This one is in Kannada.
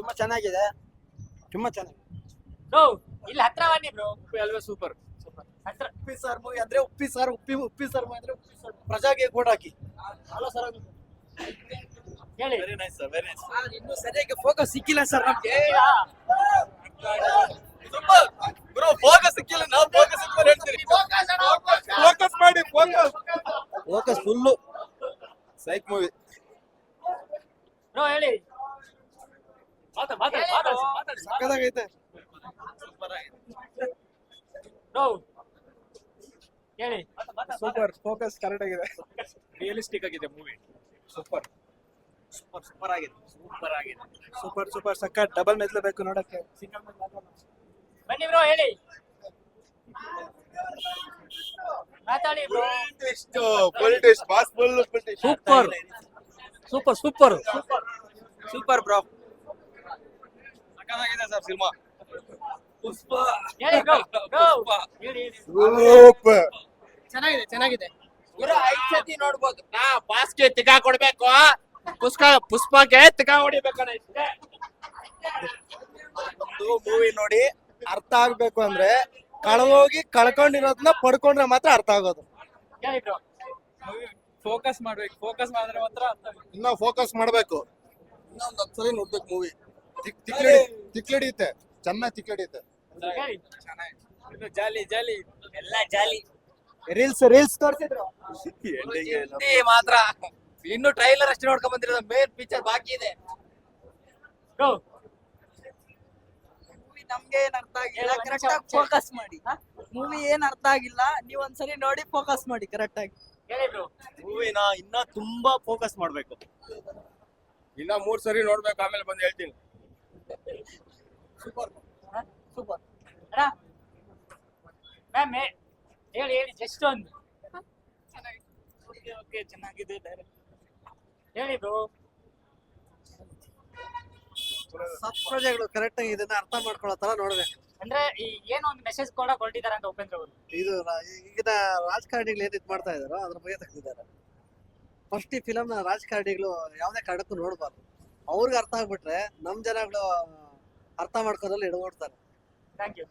ತುಂಬಾ ಚೆನ್ನಾಗಿದೆ. ತುಂಬಾ ಚೆನ್ನಾಗಿದೆ. ಬ್ರೋ ಇಲ್ಲಿ ಹತ್ರ ಬನ್ನಿ ಬ್ರೋ ಅಲ್ವೇ ಸೂಪರ್ ಹತ್ರ. ಉಪ್ಪಿ ಸಾರ್ ಮೂವಿ ಅಂದ್ರೆ ಉಪ್ಪಿ ಸಾರ್ ಉಪ್ಪಿ ಉಪ್ಪಿ ಸಾರ್ ಅಂದ್ರೆ ಉಪ್ಪಿ ಸಾರ್ ಪ್ರಜಾಗೆ ಕೋಟ್ ಹಾಕಿ. ಹಲೋ ಸರ್ ಹೇಳಿ. Very nice sir very nice ಇನ್ನು ಸರಿಯಾಗಿ ಫೋಕಸ್ ಸಿಕ್ಕಿಲ್ಲ ಸರ್ ನಮ್ಗೆ. ಬ್ರೋ ಫೋಕಸ್ ಸಿಕ್ಕಿಲ್ಲ ನಾವು ಫೋಕಸ್ ಸಿಕ್ಕಿಲ್ಲ ಹೇಳ್ತೀರಿ. ಫೋಕಸ್ ಮಾಡಿ focus focus full. Psych movie bro ಹೇಳಿ ಮಾತಾಡ್ ಮಾತಾಡ್ ಮಾತಾಡ್ ಮಾತಾಡ್ ಸಕ್ಕದಾಗೈತೆ ಸೂಪರ್ ಆಗಿದೆ ಬ್ರೋ ಹೇಳಿ ಸೂಪರ್ ಫೋಕಸ್ ಕರೆಕ್ಟ್ ಆಗಿದೆ. ರಿಯಲಿಸ್ಟಿಕ್ ಆಗಿದೆ ಮೂವಿ ಸೂಪರ್ ಸೂಪರ್ ಸೂಪರ್ ಆಗಿದೆ. ಸೂಪರ್ ಆಗಿದೆ. ಸೂಪರ್ ಸೂಪರ್ ಸಕ್ಕ. ಡಬಲ್ ಮೆಚ್ಲೇಬೇಕು ನೋಡಕ್ಕೆ. ಬನ್ನಿ ಬ್ರೋ ಹೇಳಿ. ಮಾತಾಡಿ bro twist full twist boss full full super super super super bro ಸಕ್ಕತ್ತಾಗಿದೆ ಸರ್ ಸಿನಿಮಾ. ಪುಷ್ಪ. ಸೂಪರ್. ಚೆನ್ನಾಗಿದೆ ಚೆನ್ನಾಗಿದೆ. ಗುರು ಐದ್ ಸತಿ ನೋಡ್ಬೋದು. ನಾ ಬಾಸ್ಗೆ ತಿಗಾ ಕೊಡ್ಬೇಕು. ಪುಷ್ಪ ಪುಷ್ಪಕ್ಕೆ ತಿಗಾ ಹೊಡಿಬೇಕಣ್ಣ ಇಷ್ಟೇ. ಒಂದು ಮೂವಿ ನೋಡಿ ಅರ್ಥ ಆಗ್ಬೇಕು ಅಂದ್ರೆ ಕಳೆದೋಗಿ ಕಳ್ಕೊಂಡಿರೋದನ್ನ ಪಡ್ಕೊಂಡ್ರೆ ಮಾತ್ರ ಅರ್ಥ ಆಗೋದು. ಫೋಕಸ್ ಮಾಡ್ಬೇಕು. ಫೋಕಸ್ ಮಾಡಿದ್ರೆ ಮಾತ್ರ ಇನ್ನ ಫೋಕಸ್ ಮಾಡ್ಬೇಕು. ಇನ್ನೊಂದ್ ಸರಿ ಸಲ ನೋಡ್ಬೇಕು ಮೂವಿ ತಿಕ್ಲಡಿ ತಿಕ್ಲಡಿಯುತ್ತೆ. ಚೆನ್ನಾಗಿ ತಿಕ್ಲಡಿಯುತ್ತೆ. ಚೆನ್ನಾಗಿ ಜಾಲಿ ಜಾಲಿ. ಎಲ್ಲ ಜಾಲಿ. ರೀಲ್ಸ್ ರೀಲ್ಸ್ ತೋರಿಸಿದ್ರು. ಹಿಂದಿ ಮಾತ್ರ. ಇನ್ನು ಟ್ರೈಲರ್ ಅಷ್ಟೇ ನೋಡ್ಕೊಂಡ್ ಬಂದಿರೋದು. ಮೇನ್ ಪಿಕ್ಚರ್ ಬಾಕಿ ಇದೆ. ನಮ್ಗೆ ಏನ್ ಅರ್ಥ ಆಗಿಲ್ಲ. ಕರೆಕ್ಟ್ ಆಗಿ ಫೋಕಸ್ ಮಾಡಿ. ಮೂವಿ ಏನ್ ಅರ್ಥ ಆಗಿಲ್ಲ. ನೀವ್ ಒಂದ್ಸರಿ ನೋಡಿ ಫೋಕಸ್ ಮಾಡಿ ಕರೆಕ್ಟ್ ಆಗಿ. ಹೇಳಿ ಬ್ರೋ ಮೂವಿನ ಇನ್ನ ತುಂಬಾ ಫೋಕಸ್ ಮಾಡ್ಬೇಕು. ಇನ್ನ ಮೂರ್ ಸರಿ ನೋಡ್ಬೇಕು ಆಮೇಲೆ ಬಂದು ಹೇಳ್ತೀನಿ. ಸೂಪರ್ ಅಣ್ಣ. ಮ್ಯಾಮ್ ಹೇಳಿ ಹೇಳಿ ಜಸ್ಟ್ ಒಂದು. ಓಕೆ ಓಕೆ ಚೆನ್ನಾಗಿದೆ ಹೇಳಿ ಬ್ರೋ ಸಬ್ ಪ್ರಜೆಗಳು ಕರೆಕ್ಟ್ ಆಗಿ ಇದನ್ನ ಅರ್ಥ ಮಾಡ್ಕೊಳ್ಳೋ ತರ ನೋಡ್ಬೇಕು ಅಂದ್ರೆ ಈ ಏನೋ ಒಂದು ಮೆಸೇಜ್ ಕೂಡ ಕೊಟ್ಟಿದ್ದಾರೆ ಅಂತ ಉಪೇಂದ್ರ ಅವರು. ಇದು ರಾ- ಈಗಿನ ರಾಜಕಾರಣಿಗಳು ಏನ್ ಇದ್ ಮಾಡ್ತಾ ಇದಾರೋ ಅದ್ರ ಬಗ್ಗೆ ತೆಗ್ದಿದ್ದಾರೆ ಫಸ್ಟ್ ಈ ಫಿಲಮ್ನ ರಾಜಕಾರಣಿಗಳು ಯಾವ್ದೇ ಕಾರಣಕ್ಕೂ ನೋಡ್ಬಾರ್ದು. ಅವ್ರಿಗೆ ಅರ್ಥ ಆಗ್ಬಿಟ್ರೆ ನಮ್ ಜನಗಳು ಅರ್ಥ ಮಾಡ್ಕೋದ್ರಲ್ಲಿ ಎಡವೋಡ್ತಾರೆ ಥ್ಯಾಂಕ್ ಯು